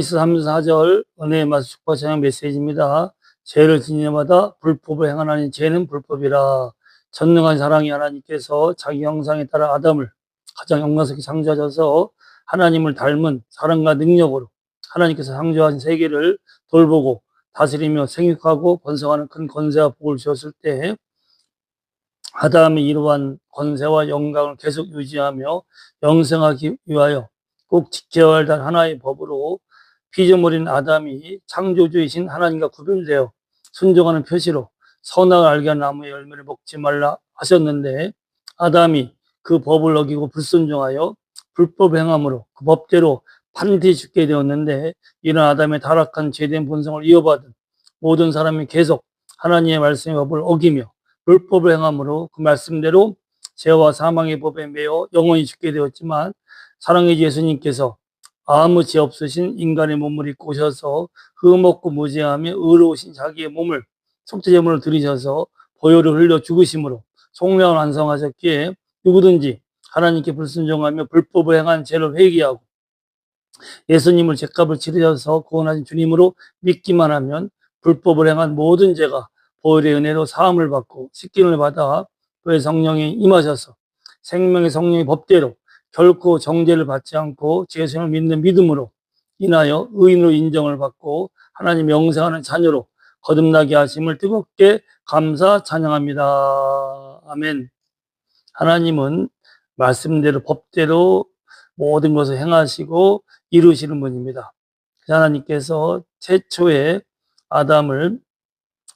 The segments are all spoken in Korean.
3사절 은혜의 맛 축복 찬양 메시지입니다. 죄를 지는 자마다 불법을 행하나니 죄는 불법이라 전능한 사랑이 하나님께서 자기 형상에 따라 아담을 가장 영광스럽게 창조하셔서 하나님을 닮은 사랑과 능력으로 하나님께서 창조하신 세계를 돌보고 다스리며 생육하고 번성하는 큰 권세와 복을 주었을 때 아담이 이러한 권세와 영광을 계속 유지하며 영생하기 위하여 꼭 지켜야 할단 하나의 법으로 피조물인 아담이 창조주이신 하나님과 구별되어 순종하는 표시로 선악을 알게 한 나무의 열매를 먹지 말라 하셨는데 아담이 그 법을 어기고 불순종하여 불법 행함으로 그 법대로 반드시 죽게 되었는데 이런 아담의 타락한 죄된 본성을 이어받은 모든 사람이 계속 하나님의 말씀의 법을 어기며 불법을 행함으로 그 말씀대로 죄와 사망의 법에 매여 영원히 죽게 되었지만 사랑의 주 예수님께서 아무 죄 없으신 인간의 몸을 입고 오셔서 흠없고 무죄하며 의로우신 자기의 몸을 속죄제물로 드리셔서 보혈을 흘려 죽으심으로 속량을 완성하셨기에 누구든지 하나님께 불순종하며 불법을 행한 죄를 회개하고 예수님을 죄값을 치르셔서 구원하신 주님으로 믿기만 하면 불법을 행한 모든 죄가 보혈의 은혜로 사함을 받고 씻김을 받아 그의 성령이 임하셔서 생명의 성령의 법대로 결코 정죄를 받지 않고 예수님을 믿는 믿음으로 인하여 의인으로 인정을 받고 하나님 영생하는 자녀로 거듭나게 하심을 뜨겁게 감사 찬양합니다. 아멘. 하나님은 말씀대로 법대로 모든 것을 행하시고 이루시는 분입니다. 하나님께서 최초의 아담을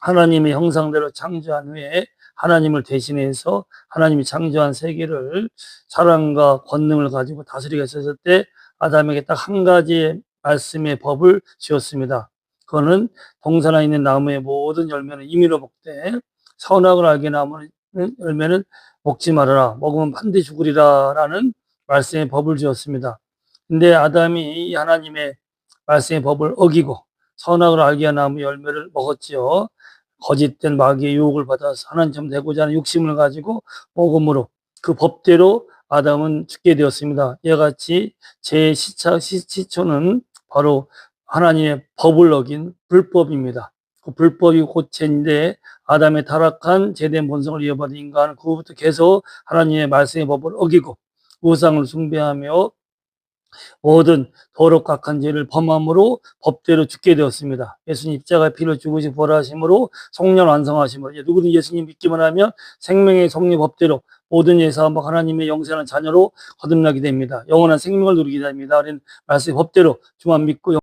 하나님의 형상대로 창조한 후에 하나님을 대신해서 하나님이 창조한 세계를 사랑과 권능을 가지고 다스리게 하셨을 때 아담에게 딱 한 가지의 말씀의 법을 지었습니다. 그거는 동산에 있는 나무의 모든 열매는 임의로 먹되 선악을 알게 나무는 열매는 먹지 말아라. 먹으면 반드시 죽으리라. 라는 말씀의 법을 지었습니다. 근데 아담이 이 하나님의 말씀의 법을 어기고 선악을 알게 한 나무 열매를 먹었지요. 거짓된 마귀의 유혹을 받아서 하나님처럼 되고자 하는 욕심을 가지고 먹음으로 그 법대로 아담은 죽게 되었습니다. 이와 같이 제 시차, 시초는 바로 하나님의 법을 어긴 불법입니다. 그 불법이 곧 죄인데 아담의 타락한 제된 본성을 이어받은 인간은 그 후부터 계속 하나님의 말씀의 법을 어기고 우상을 숭배하며 모든 도록 각한 죄를 범함으로 법대로 죽게 되었습니다. 예수님 입자가 피를 죽으시 보라하심으로 성령 완성하심으로 누구든 예수님 믿기만 하면 생명의 성령 법대로 모든 예사함과 하나님의 영생하는 자녀로 거듭나게 됩니다. 영원한 생명을 누리게 됩니다. 우리는 말씀의 법대로 주만 믿고